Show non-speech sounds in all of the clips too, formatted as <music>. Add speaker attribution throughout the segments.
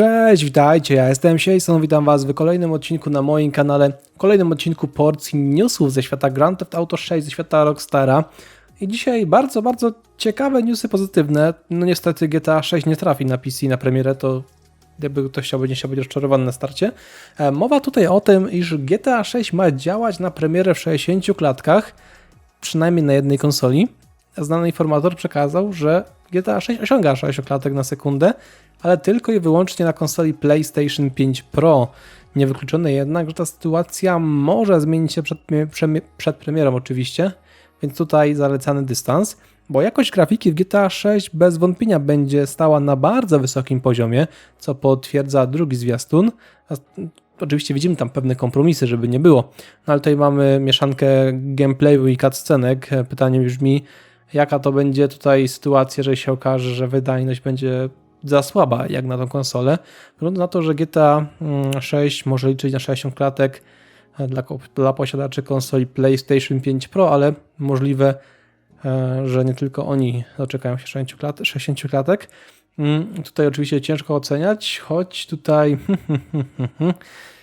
Speaker 1: Cześć, witajcie, ja jestem Sieson, witam was w kolejnym odcinku na moim kanale, kolejnym odcinku porcji newsów ze świata Grand Theft Auto 6, ze świata Rockstara. I dzisiaj bardzo, bardzo ciekawe newsy pozytywne. No niestety GTA 6 nie trafi na PC na premierę, to jakby ktoś chciałby, nie chciał być rozczarowany na starcie. E, Mowa tutaj o tym, iż GTA 6 ma działać na premierę w 60 klatkach, przynajmniej na jednej konsoli. Znany informator przekazał, że GTA 6 osiąga 60 klatek na sekundę, ale tylko i wyłącznie na konsoli PlayStation 5 Pro. Niewykluczone jednak, że ta sytuacja może zmienić się przed, przed, premierą oczywiście, więc tutaj zalecany dystans, bo jakość grafiki w GTA 6 bez wątpienia będzie stała na bardzo wysokim poziomie, co potwierdza drugi zwiastun. Oczywiście widzimy tam pewne kompromisy, żeby nie było, no ale tutaj mamy mieszankę gameplayu i cutscenek. Pytanie brzmi, jaka to będzie tutaj sytuacja, jeżeli się okaże, że wydajność będzie za słaba jak na tą konsolę. Wygląda na to, że GTA 6 może liczyć na 60 klatek dla, dla posiadaczy konsoli PlayStation 5 Pro, ale możliwe, e, że nie tylko oni doczekają się 60 klatek. 60 klatek. Tutaj oczywiście ciężko oceniać, choć tutaj <laughs>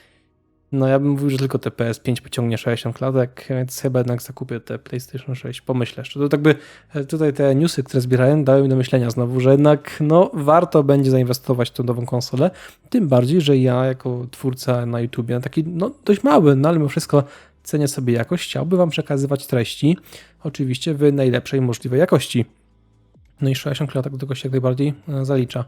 Speaker 1: No ja bym mówił, że tylko te PS5 pociągnie 60 klatek, więc chyba jednak zakupię te PlayStation 6. Pomyślę jeszcze. To jakby e, tutaj te newsy, które zbierałem, dały mi do myślenia znowu, że jednak no, warto będzie zainwestować w tą nową konsolę. Tym bardziej, że ja jako twórca na YouTubie, taki no, dość mały, no ale mimo wszystko cenię sobie jakość, chciałbym wam przekazywać treści, oczywiście w najlepszej możliwej jakości. No i 60 klatek do tego się jak najbardziej e, zalicza.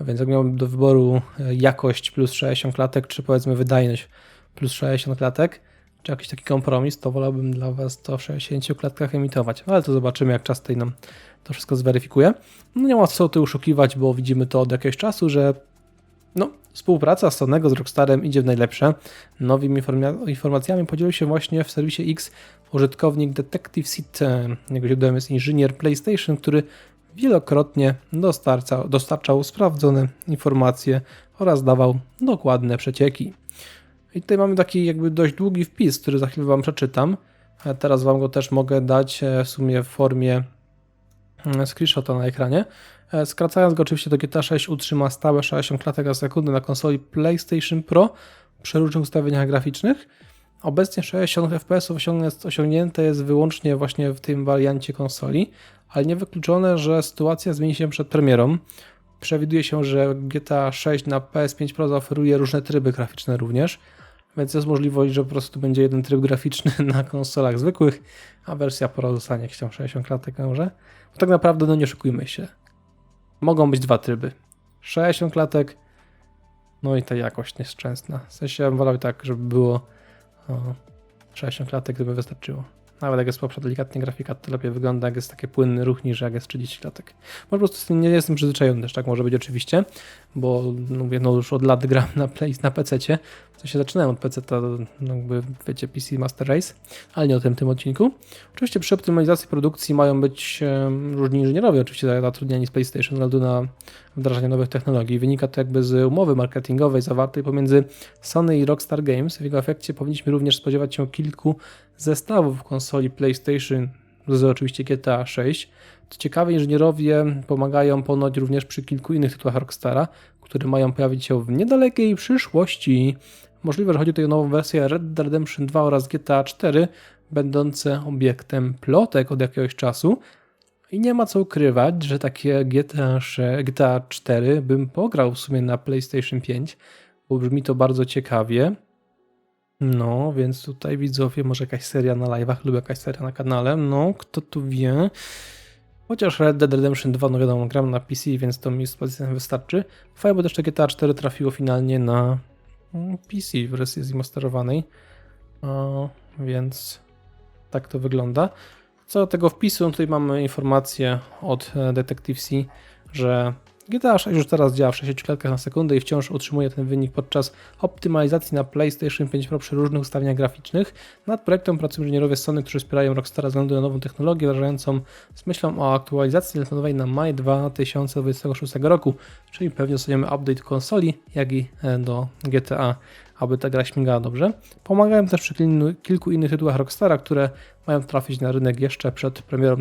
Speaker 1: Więc jak miałbym do wyboru e, jakość plus 60 klatek, czy powiedzmy wydajność plus 60 klatek, czy jakiś taki kompromis, to wolałbym dla Was to w 60 klatkach emitować. Ale to zobaczymy, jak czas tutaj nam to wszystko zweryfikuje. No nie ma co tu oszukiwać, bo widzimy to od jakiegoś czasu, że no, współpraca Sonego z Rockstarem idzie w najlepsze. Nowymi informacjami podzielił się właśnie w serwisie X użytkownik Detective Seat. Jego źródłem jest inżynier PlayStation, który wielokrotnie dostarczał, dostarczał sprawdzone informacje oraz dawał dokładne przecieki. I tutaj mamy taki jakby dość długi wpis, który za chwilę Wam przeczytam. Teraz Wam go też mogę dać e, w sumie w formie e, screenshota na ekranie. E, skracając go oczywiście do GTA 6 utrzyma stałe 60 klatek na sekundę na konsoli PlayStation Pro przy różnych ustawieniach graficznych. Obecnie 60 FPS osiągnięte jest wyłącznie właśnie w tym wariancie konsoli, ale niewykluczone, że sytuacja zmieni się przed premierą. Przewiduje się, że GTA 6 na PS5 Pro zaoferuje różne tryby graficzne również, więc jest możliwość, że po prostu będzie jeden tryb graficzny <laughs> na konsolach zwykłych, a wersja Pro zostanie jakieś tam 60 klatek może. Bo tak naprawdę, no nie szukujmy się. Mogą być dwa tryby. 60 klatek, no i ta jakość nieszczęsna. W sensie ja bym wolał tak, żeby było o, 60 klatek, gdyby wystarczyło. Nawet jak jest słabsza delikatnie grafika, to lepiej wygląda, jak jest taki płynny ruch, niż jak jest 30 klatek. Po prostu nie jestem przyzwyczajony, też tak może być oczywiście, bo no, mówię, no już od lat gram na Play, na PC-cie. W sensie zaczynałem od PC, to no, jakby wiecie, PC Master Race, ale nie o tym tym odcinku. Oczywiście przy optymalizacji produkcji mają być różni inżynierowie, oczywiście zatrudniani z PlayStation ze względu na wdrażanie nowych technologii. Wynika to jakby z umowy marketingowej zawartej pomiędzy Sony i Rockstar Games. W jego efekcie powinniśmy również spodziewać się kilku zestawów konsoli PlayStation z oczywiście GTA 6. Co ciekawe, inżynierowie pomagają ponoć również przy kilku innych tytułach Rockstara, które mają pojawić się w niedalekiej przyszłości. Możliwe, że chodzi tutaj o nową wersję Red Dead Redemption 2 oraz GTA 4, będące obiektem plotek od jakiegoś czasu. I nie ma co ukrywać, że takie GTA, 6, GTA 4 bym pograł w sumie na PlayStation 5, bo brzmi to bardzo ciekawie. No, więc tutaj widzowie, może jakaś seria na live'ach lub jakaś seria na kanale. No, kto tu wie. Chociaż Red Dead Redemption 2, no wiadomo, gram na PC, więc to mi z wystarczy. Fajnie, bo też GTA 4 trafiło finalnie na mm, PC w wersji zmasterowanej. Więc tak to wygląda. Co do tego wpisu, tutaj mamy informację od e, Detective C, że GTA 6 już teraz działa w 60 klatkach na sekundę i wciąż utrzymuje ten wynik podczas optymalizacji na PlayStation 5 Pro przy różnych ustawieniach graficznych. Nad projektem pracują inżynierowie Sony, którzy wspierają Rockstara ze względu na nową technologię, wdrażającą z myślą o aktualizacji planowanej na maj 2026 roku, czyli pewnie dostaniemy update konsoli, jak i e, do GTA aby ta gra śmigała dobrze. Pomagają też przy kilku innych tytułach Rockstara, które mają trafić na rynek jeszcze przed premierą,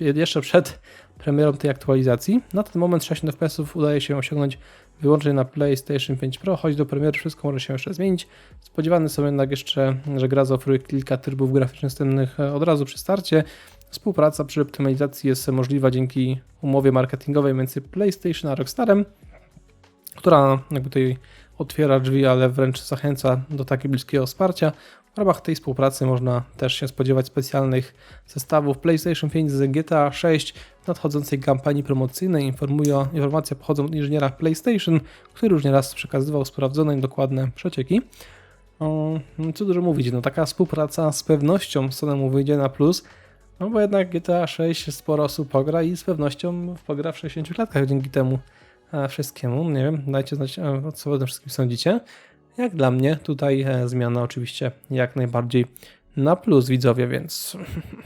Speaker 1: jeszcze przed premierą tej aktualizacji. Na ten moment 60 FPS udaje się osiągnąć wyłącznie na PlayStation 5 Pro, choć do premiery wszystko może się jeszcze zmienić. Spodziewany są jednak jeszcze, że gra zaoferuje kilka trybów graficznych wstępnych od razu przy starcie. Współpraca przy optymalizacji jest możliwa dzięki umowie marketingowej między PlayStation a Rockstarem, która jakby tutaj otwiera drzwi, ale wręcz zachęca do takiego bliskiego wsparcia. W ramach tej współpracy można też się spodziewać specjalnych zestawów PlayStation 5 z GTA 6 w nadchodzącej kampanii promocyjnej. Informuje, informacje pochodzą od inżyniera PlayStation, który już nieraz przekazywał sprawdzone i dokładne przecieki. No co dużo mówić, no taka współpraca z pewnością mu wyjdzie na plus, no bo jednak GTA 6 sporo osób pogra i z pewnością pogra w 60 klatkach dzięki temu e, wszystkiemu. Nie wiem, dajcie znać, e, co o tym wszystkim sądzicie. Jak dla mnie, tutaj e, zmiana oczywiście jak najbardziej na plus widzowie, więc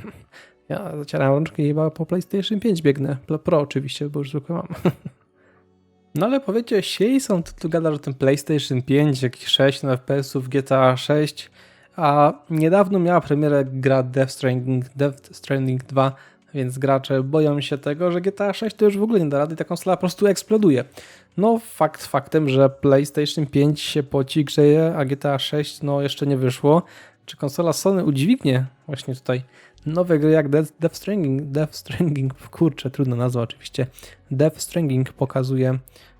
Speaker 1: <laughs> ja zacieram rączki i chyba po PlayStation 5 biegnę. Pro oczywiście, bo już zwykle mam. <laughs> No ale powiecie, Jason, ty tu gadasz o tym PlayStation 5, jakiś 6 na FPS-ów, GTA 6, a niedawno miała premierę gra Death Stranding, Death Stranding 2, więc gracze boją się tego, że GTA 6 to już w ogóle nie da rady i ta konsola po prostu eksploduje. No fakt faktem, że PlayStation 5 się poci, grzeje, a GTA 6 no jeszcze nie wyszło. Czy konsola Sony udźwignie właśnie tutaj nowe gry jak Death, Death Stranding, Death Stranding, <laughs> kurczę, trudna nazwa oczywiście. Death Stranding pokazuje,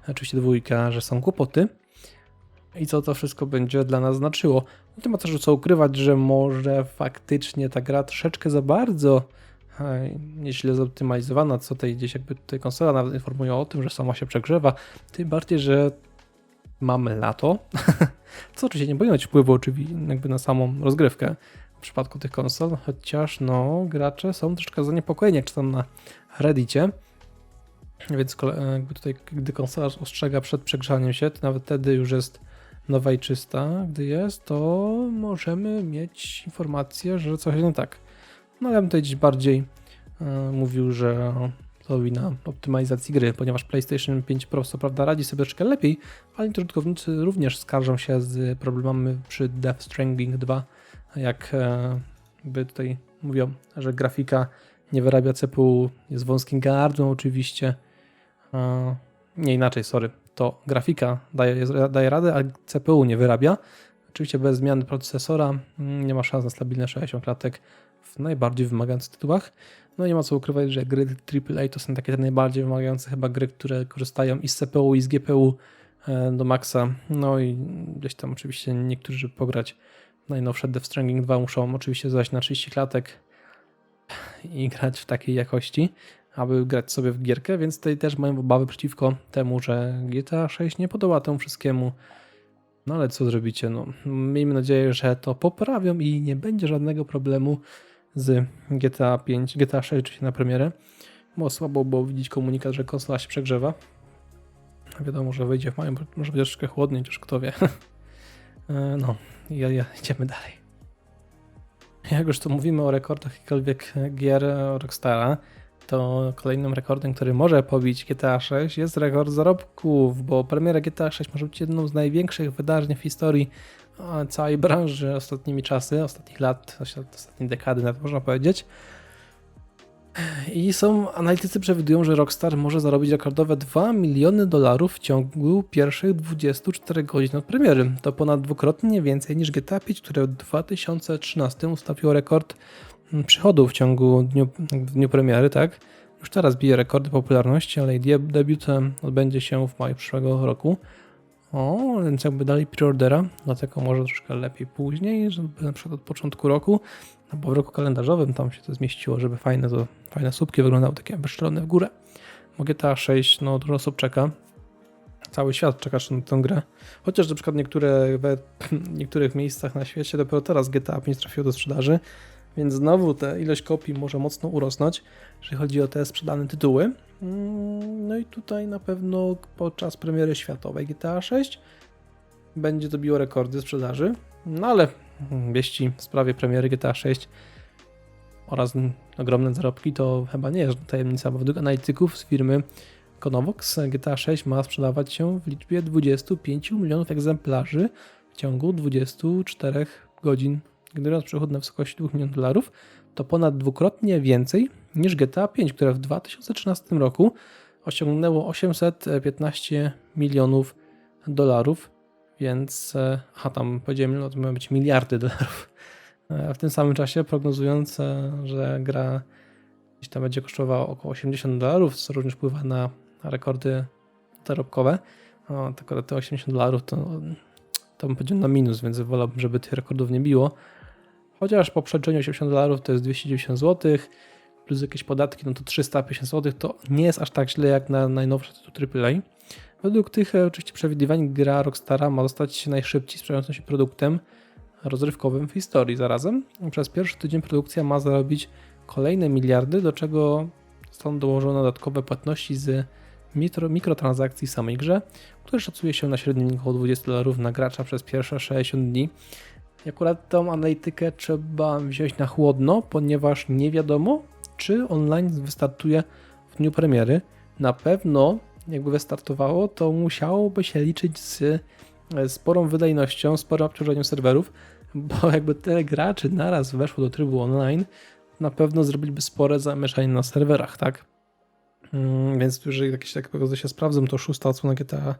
Speaker 1: oczywiście dwójka, że są kłopoty. I co to wszystko będzie dla nas znaczyło. No to ma też co ukrywać, że może faktycznie ta gra troszeczkę za bardzo nieźle zoptymalizowana, co tej gdzieś jakby tutaj konsola nawet informuje o tym, że sama się przegrzewa, tym bardziej, że mamy lato, <laughs> co oczywiście nie powinno mieć wpływu oczywiście jakby na samą rozgrywkę w przypadku tych konsol, chociaż no gracze są troszeczkę zaniepokojeni, jak czytam na reddicie, więc jakby tutaj, gdy konsola ostrzega przed przegrzaniem się, to nawet wtedy już jest nowa i czysta, gdy jest, to możemy mieć informację, że coś nie tak. No ja bym tutaj gdzieś bardziej e, mówił, że to wina optymalizacji gry, ponieważ PlayStation 5 Pro co prawda radzi sobie troszkę lepiej, ale użytkownicy również skarżą się z problemami przy Death Stranding 2, jak e, by tutaj mówią, że grafika nie wyrabia CPU, jest wąskim gardłem oczywiście. E, nie inaczej, sorry. To grafika daje, daje radę, a CPU nie wyrabia. Oczywiście bez zmiany procesora mm, nie ma szans na stabilne 60 klatek w najbardziej wymagających tytułach. No nie ma co ukrywać, że gry AAA to są takie najbardziej wymagające chyba gry, które korzystają i z CPU i z GPU e, do maksa. No i gdzieś tam oczywiście niektórzy, żeby pograć najnowsze Death Stranding 2 muszą oczywiście zejść na 30 klatek i grać w takiej jakości, aby grać sobie w gierkę, więc tutaj też mają obawy przeciwko temu, że GTA 6 nie podoba temu wszystkiemu. No ale co zrobicie? No, miejmy nadzieję, że to poprawią i nie będzie żadnego problemu z GTA 5, GTA 6 oczywiście na premierę. Bo słabo było widzieć komunikat, że konsola się przegrzewa. Wiadomo, że wyjdzie w maju, może będzie troszkę chłodniej, też kto wie. <laughs> E, no, ja, ja, idziemy dalej. Jak już tu mówimy o rekordach jakichkolwiek gier Rockstara, to kolejnym rekordem, który może pobić GTA 6 jest rekord zarobków, bo premiera GTA 6 może być jedną z największych wydarzeń w historii całej branży ostatnimi czasy, ostatnich lat, ostatniej dekady nawet można powiedzieć. I są, analitycy przewidują, że Rockstar może zarobić rekordowe 2 miliony dolarów w ciągu pierwszych 24 godzin od premiery. To ponad dwukrotnie więcej niż GTA 5, które w 2013 ustawiło rekord przychodów w ciągu dniu, dniu premiery, tak? Już teraz bije rekordy popularności, ale jej debiut odbędzie się w maju przyszłego roku. O, więc jakby dali preordera, dlatego może troszkę lepiej później, żeby na przykład od początku roku, no bo w roku kalendarzowym tam się to zmieściło, żeby fajne, to, fajne słupki wyglądały takie wyszczelone w górę. Bo GTA 6, no dużo osób czeka, cały świat czeka na tę grę. Chociaż na przykład niektóre, <clears throat> w niektórych miejscach na świecie dopiero teraz GTA 5 trafiło do sprzedaży, więc znowu ta ilość kopii może mocno urosnąć, jeżeli chodzi o te sprzedane tytuły. Mm, no i tutaj na pewno podczas premiery światowej GTA 6 będzie to biło rekordy sprzedaży, no ale wieści w sprawie premiery GTA 6 oraz ogromne zarobki to chyba nie jest tajemnica, bo według analityków z firmy Konovox GTA 6 ma sprzedawać się w liczbie 25 milionów egzemplarzy w ciągu 24 godzin generując przychód na wysokości 2 milionów dolarów, to ponad dwukrotnie więcej niż GTA 5, które w 2013 roku osiągnęło 815 milionów dolarów, więc, e, aha, tam powiedziałem, no to mają być miliardy dolarów. E, w tym samym czasie prognozując, e, że gra gdzieś tam będzie kosztowała około 80 dolarów, co również wpływa na rekordy zarobkowe. O, tak te 80 dolarów to, to bym powiedział na minus, więc wolałbym, żeby tych rekordów nie biło. Chociaż po przeliczeniu 80 dolarów to jest 290 zł, plus jakieś podatki, no to 350 zł, to nie jest aż tak źle jak na najnowsze tytuł AAA. Według tych e, oczywiście przewidywań gra Rockstara ma zostać najszybciej sprzedającym się produktem rozrywkowym w historii zarazem. Przez pierwszy tydzień produkcja ma zarobić kolejne miliardy, do czego są dołożone dodatkowe płatności z mikro, mikrotransakcji w samej grze, które szacuje się na średnim około 20 dolarów na gracza przez pierwsze 60 dni. Akurat tą analitykę trzeba wziąć na chłodno, ponieważ nie wiadomo, czy online wystartuje w dniu premiery. Na pewno, jakby wystartowało, to musiałoby się liczyć z sporą wydajnością, sporym obciążeniem serwerów, bo <laughs> jakby tyle graczy naraz weszło do trybu online, na pewno zrobiliby spore zamieszanie na serwerach, tak? Mm, więc jeżeli jakieś takie prognozy się sprawdzą, to szósta odsłona GTA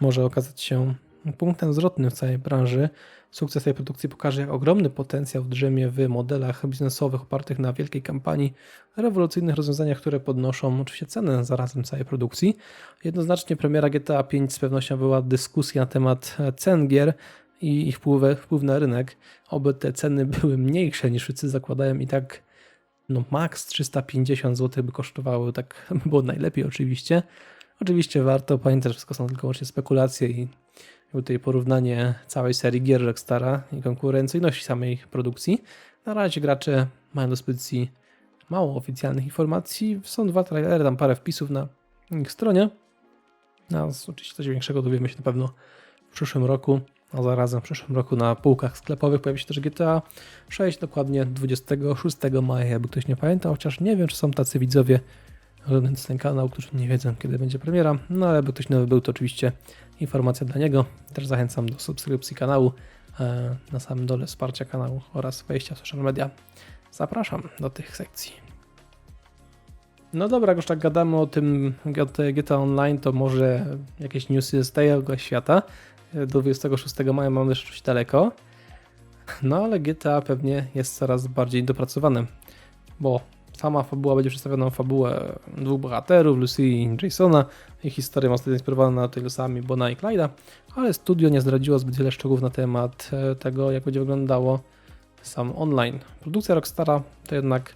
Speaker 1: może okazać się punktem zwrotnym w całej branży. Sukces tej produkcji pokaże, jak ogromny potencjał drzemie w modelach biznesowych opartych na wielkiej kampanii, rewolucyjnych rozwiązaniach, które podnoszą oczywiście cenę zarazem całej produkcji. Jednoznacznie premiera GTA 5 z pewnością była dyskusja na temat cen gier i ich wpływ, na rynek. Oby te ceny były mniejsze niż wszyscy zakładają i tak no max 350 zł by kosztowały, tak by było najlepiej oczywiście. Oczywiście warto pamiętać, że wszystko są tylko właśnie spekulacje i tutaj porównanie całej serii gier Rockstara i konkurencyjności samej produkcji. Na razie gracze mają do dyspozycji mało oficjalnych informacji. Są dwa trailery, tam parę wpisów na ich stronie. No, oczywiście coś większego dowiemy się na pewno w przyszłym roku. A zarazem w przyszłym roku na półkach sklepowych pojawi się też GTA 6, dokładnie 26 maja, jakby ktoś nie pamiętał, chociaż nie wiem, czy są tacy widzowie oglądający ten kanał, którzy nie wiedzą, kiedy będzie premiera, no ale jakby ktoś nowy był, to oczywiście informacja dla niego. Też zachęcam do subskrypcji kanału, e, na samym dole wsparcia kanału oraz wejścia w social media. Zapraszam do tych sekcji. No dobra, jak już tak gadamy o tym GTA Online, to może jakieś newsy z tego świata do 26 maja mamy jeszcze coś daleko. No ale GTA pewnie jest coraz bardziej dopracowane, bo sama fabuła będzie przedstawiona fabułę dwóch bohaterów, Lucy i Jasona. Ich historia ma zostać inspirowana losami Bona i Clyda, ale studio nie zdradziło zbyt wiele szczegółów na temat e, tego, jak będzie wyglądało sam online. Produkcja Rockstara to jednak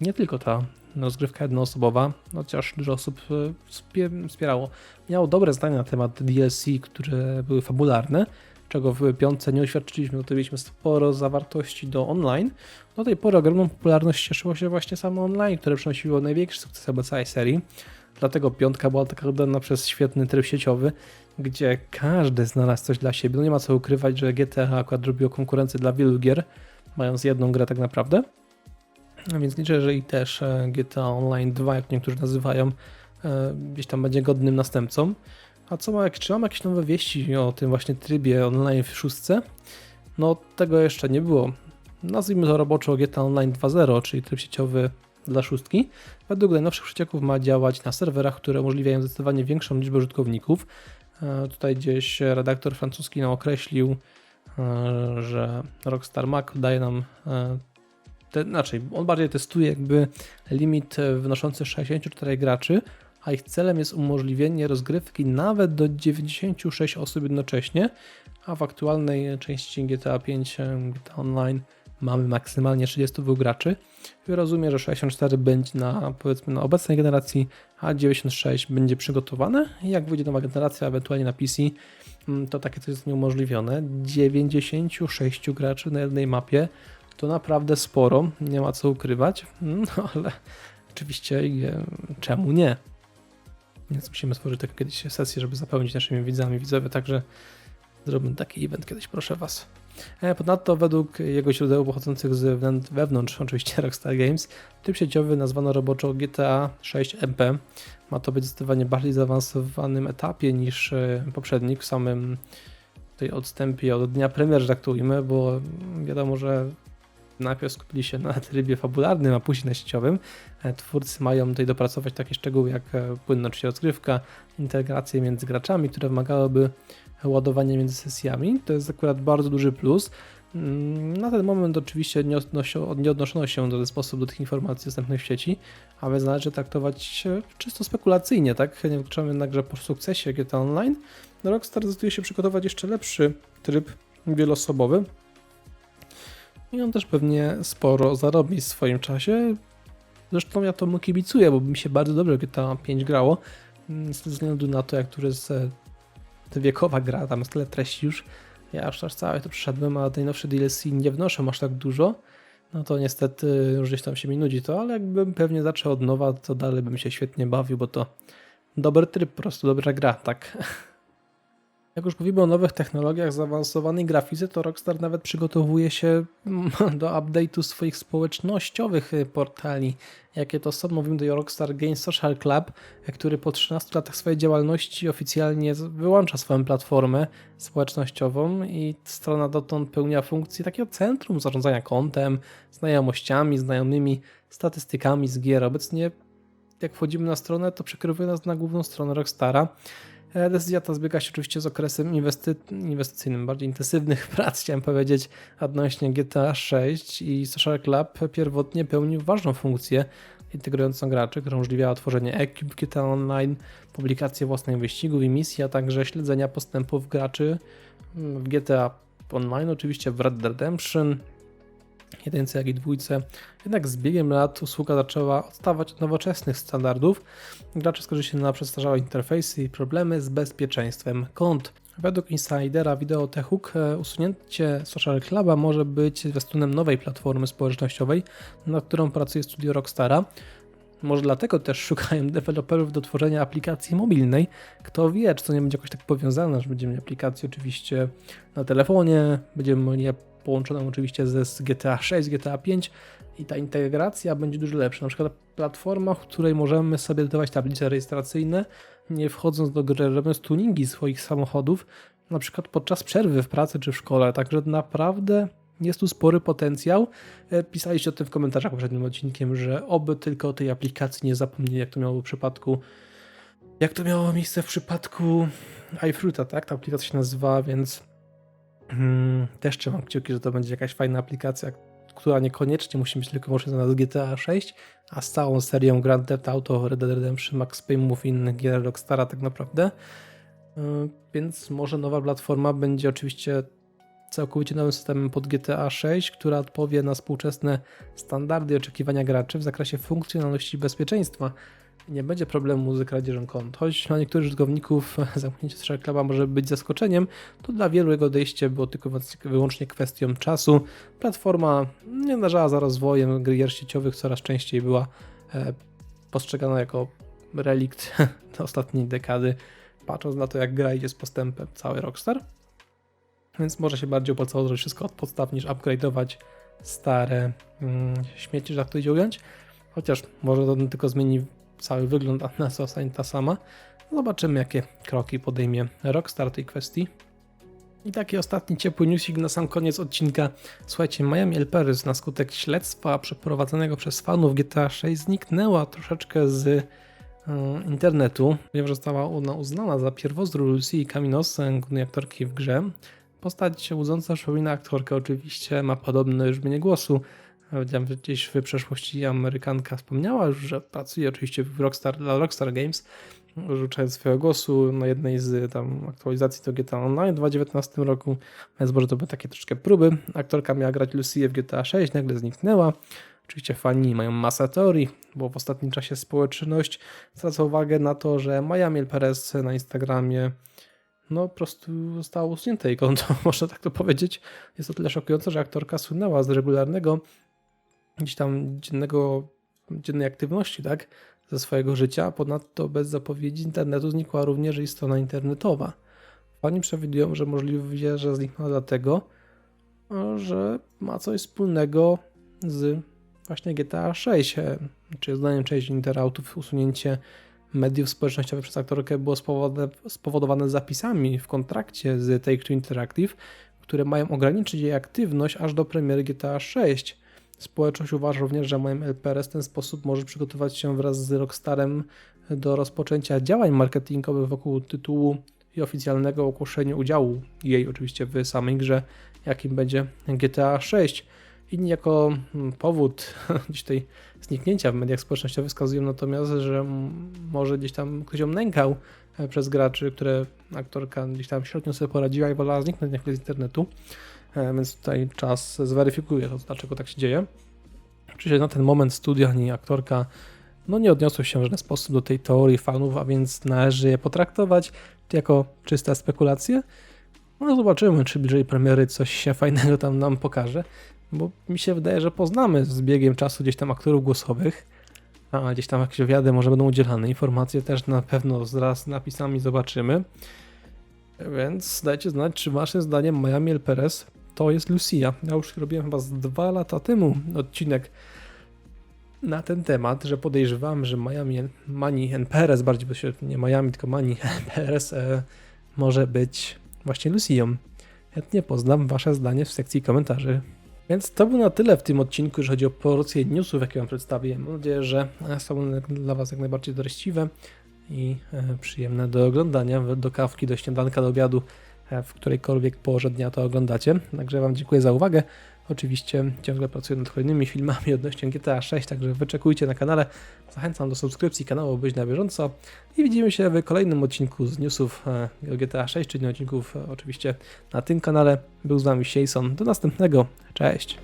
Speaker 1: nie tylko ta rozgrywka jednoosobowa, chociaż dużo osób e, wspierało. Miało dobre zdania na temat DLC, które były fabularne, czego w piątce nie oświadczyliśmy, no to mieliśmy sporo zawartości do online. Do tej pory ogromną popularność cieszyło się właśnie samo online, które przynosiło największy sukces chyba całej serii. Dlatego piątka była taka oddana przez świetny tryb sieciowy, gdzie każdy znalazł coś dla siebie. No nie ma co ukrywać, że GTA akurat robiło konkurencję dla wielu gier, mając jedną grę tak naprawdę. Więc liczę, że i też e, GTA Online 2, jak niektórzy nazywają, e, gdzieś tam będzie godnym następcą. A co ma, czy mam jakieś nowe wieści o tym właśnie trybie online w szóstce? No tego jeszcze nie było. Nazwijmy to roboczo GTA Online 2.0, czyli tryb sieciowy dla szóstki. Według najnowszych przecieków ma działać na serwerach, które umożliwiają zdecydowanie większą liczbę użytkowników. E, tutaj gdzieś redaktor francuski nam określił, że Rockstar Mac daje nam te, znaczy, on bardziej testuje jakby limit wynoszący 64 graczy, a ich celem jest umożliwienie rozgrywki nawet do 96 osób jednocześnie, a w aktualnej części GTA 5 GTA Online mamy maksymalnie 32 graczy. I rozumiem, że 64 będzie na powiedzmy na obecnej generacji, a 96 będzie przygotowane. Jak wyjdzie nowa generacja, ewentualnie na PC, mm, to takie coś jest nieumożliwione. 96 graczy na jednej mapie to naprawdę sporo, nie ma co ukrywać, <laughs> no ale oczywiście czemu nie? Więc musimy stworzyć taką kiedyś sesję, żeby zapełnić naszymi widzami, widzowie, także zrobimy taki event kiedyś, proszę Was. E, ponadto według jego źródeł pochodzących z wewnątrz, oczywiście <laughs> Rockstar Games, typ sieciowy nazwano roboczo GTA 6 MP. Ma to być zdecydowanie bardziej zaawansowanym etapie niż e, poprzednik w samym tej odstępie od dnia premier, że tak to ujmę, bo wiadomo, że najpierw skupili się na trybie fabularnym, a później na sieciowym. E, twórcy mają tutaj dopracować takie szczegóły jak e, płynność rozgrywka, integracje między graczami, które wymagałyby ładowania między sesjami. To jest akurat bardzo duży plus. Mm, Na ten moment oczywiście nie odnosio- nie odnoszono się do ten sposób do tych informacji dostępnych w sieci, a więc należy traktować czysto spekulacyjnie, tak? Nie wykluczamy jednak, że po sukcesie GTA Online Rockstar zdecyduje się przygotować jeszcze lepszy tryb wieloosobowy i on też pewnie sporo zarobi w swoim czasie. Zresztą ja to mu kibicuję, bo mi się bardzo dobrze GTA 5 grało, mm, ze względu na to, jak to jest e, wiekowa gra, tam jest tyle treści już. Ja już aż całe to przeszedłem, a tej nowsze DLC nie wnoszę aż tak dużo. No to niestety już gdzieś tam się mi nudzi to, ale jakbym pewnie zaczął od nowa, to dalej bym się świetnie bawił, bo to dobry tryb, po prostu dobra gra, tak. <laughs> Jak już mówimy o nowych technologiach, zaawansowanej grafice, to Rockstar nawet przygotowuje się mm, <laughs> do update'u swoich społecznościowych y, portali. Jakie to są? Mówimy tutaj o Rockstar Games Social Club, który po 13 latach swojej działalności oficjalnie wyłącza swoją platformę społecznościową i strona dotąd pełnia funkcję takiego centrum zarządzania kontem, znajomościami, znajomymi, statystykami z gier. Obecnie jak wchodzimy na stronę, to przekierowuje nas na główną stronę Rockstara. Decyzja ta zbiega się oczywiście z okresem inwesty inwestycyjnym, bardziej intensywnych <laughs> prac, chciałem powiedzieć, odnośnie GTA 6 i Social Club pierwotnie pełnił ważną funkcję integrującą graczy, która umożliwiała tworzenie ekip GTA Online, publikację własnych wyścigów i misji, a także śledzenia postępów graczy mm, w GTA Online, oczywiście w Red Dead Redemption, jedynce jak i dwójce. Jednak z biegiem lat usługa zaczęła odstawać od nowoczesnych standardów. Gracze skarżyli się na przestarzałe interfejsy i problemy z bezpieczeństwem kont. Według insidera Hook e, usunięcie Social Cluba może być zwiastunem nowej platformy społecznościowej, nad którą pracuje studio Rockstara. Może dlatego też <laughs> szukają deweloperów do tworzenia aplikacji mobilnej. Kto wie, czy to nie będzie jakoś tak powiązane, że będziemy mieli aplikację oczywiście na telefonie, będziemy mieli połączoną oczywiście ze z GTA 6, GTA 5 i ta integracja będzie dużo lepsza. Na przykład platforma, w której możemy sobie dodawać tablice rejestracyjne, nie wchodząc do gry, robiąc tuningi swoich samochodów, na przykład podczas przerwy w pracy czy w szkole. Także naprawdę jest tu spory potencjał. E, Pisaliście o tym w komentarzach poprzednim odcinkiem, że oby tylko tej aplikacji nie zapomnieli, jak to miało w przypadku. Jak to miało miejsce w przypadku iFruita, tak? Ta aplikacja się nazywa, więc też trzymam kciuki, że to będzie jakaś fajna aplikacja, która niekoniecznie musi być tylko wyłącznie na GTA 6, a z całą serią Grand Theft Auto, Red Dead Redemption, Max Payne'ów i innych gier Rockstara tak naprawdę. Yy, Więc może nowa platforma będzie oczywiście całkowicie nowym systemem pod GTA 6, która odpowie na współczesne standardy i oczekiwania graczy w zakresie funkcjonalności i bezpieczeństwa. Nie będzie problemu z kradzieżą kont. Choć dla niektórych użytkowników <laughs> zamknięcie Social Cluba może być zaskoczeniem, to dla wielu jego odejście było tylko wyłącznie kwestią czasu. Platforma nie należała za rozwojem gier sieciowych, coraz częściej była e, postrzegana jako relikt <laughs> ostatniej dekady, patrząc na to, jak gra idzie z postępem cały Rockstar. Więc może się bardziej opłacało zrobić wszystko od podstaw niż upgrade'ować stare mm, śmieci, że tak to idzie ująć. Chociaż może to tylko zmieni cały wygląd, a nazwa zostanie ta sama. Zobaczymy, jakie kroki podejmie Rockstar tej kwestii. I taki ostatni ciepły newsik na sam koniec odcinka. Słuchajcie, Miami El na skutek śledztwa przeprowadzonego przez fanów GTA 6 zniknęła troszeczkę z e, internetu, ponieważ została ona uznana za pierwowzór Lucy Caminos, głównej aktorki w grze. Postać łudząca przypomina aktorkę oczywiście, ma podobne brzmienie głosu. Że gdzieś w przeszłości Amerykanka wspomniała już, że pracuje oczywiście w Rockstar, dla Rockstar Games, używając swojego głosu na jednej z tam aktualizacji do GTA Online w 2019 roku, więc może to były takie troszkę próby. Aktorka miała grać Lucy'ę w GTA 6, nagle zniknęła. Oczywiście fani mają masę teorii, bo w ostatnim czasie społeczność zwraca uwagę na to, że Miami El Perez na Instagramie no po prostu zostało usunięte jej konto, <laughs> można tak to powiedzieć. Jest to tyle szokujące, że aktorka słynęła z regularnego gdzieś tam dziennego, dziennej aktywności, tak, ze swojego życia. Ponadto bez zapowiedzi internetu znikła również jej strona internetowa. Fani przewidują, że możliwe, że zniknęła dlatego, że ma coś wspólnego z właśnie GTA 6, e, czy zdaniem części interautów usunięcie mediów społecznościowych przez aktorkę było spowodowane zapisami w kontrakcie z Take-Two Interactive, które mają ograniczyć jej aktywność aż do premiery GTA 6. Społeczność uważa również, że Miami LPRS w ten sposób może przygotować się wraz z Rockstarem do rozpoczęcia działań marketingowych wokół tytułu i oficjalnego ogłoszenia udziału jej oczywiście w samej grze, jakim będzie GTA 6. Inni jako mm, powód <laughs> gdzieś tej zniknięcia w mediach społecznościowych wskazują natomiast, że może gdzieś tam ktoś ją nękał e, przez graczy, które aktorka gdzieś tam średnio sobie poradziła i wolała zniknąć nagle z internetu. E, Więc tutaj czas zweryfikuje to, dlaczego tak się dzieje. Oczywiście na ten moment studia ani aktorka no nie odniosły się w żaden sposób do tej teorii fanów, a więc należy je potraktować jako czyste spekulacje. No zobaczymy, czy bliżej premiery coś się fajnego tam nam pokaże, bo mi się wydaje, że poznamy z biegiem czasu gdzieś tam aktorów głosowych, a gdzieś tam jakieś wywiady może będą udzielane, informacje też na pewno wraz z napisami zobaczymy. Więc dajcie znać, czy waszym zdaniem Miami El Perez to jest Lucia. Ja już robiłem chyba z dwa lata temu odcinek na ten temat, że podejrzewam, że Miami, Mani N. Perez, bardziej by się nie Miami, tylko Mani. <laughs> Perez e, może być właśnie Lucią. Chętnie poznam wasze zdanie w sekcji komentarzy. Więc to było na tyle w tym odcinku, jeżeli chodzi o porcję newsów, jakie wam przedstawiłem. Mam nadzieję, że są one dla was jak najbardziej treściwe i e, przyjemne do oglądania, do kawki, do śniadanka, do obiadu, w którejkolwiek porze dnia to oglądacie. Także wam dziękuję za uwagę. Oczywiście ciągle pracuję nad kolejnymi filmami odnośnie GTA 6, także wyczekujcie na kanale. Zachęcam do subskrypcji kanału, by być na bieżąco. I widzimy się w kolejnym odcinku z newsów e, GTA 6, czyli odcinków e, oczywiście na tym kanale. Był z wami Jason. Do następnego. Cześć!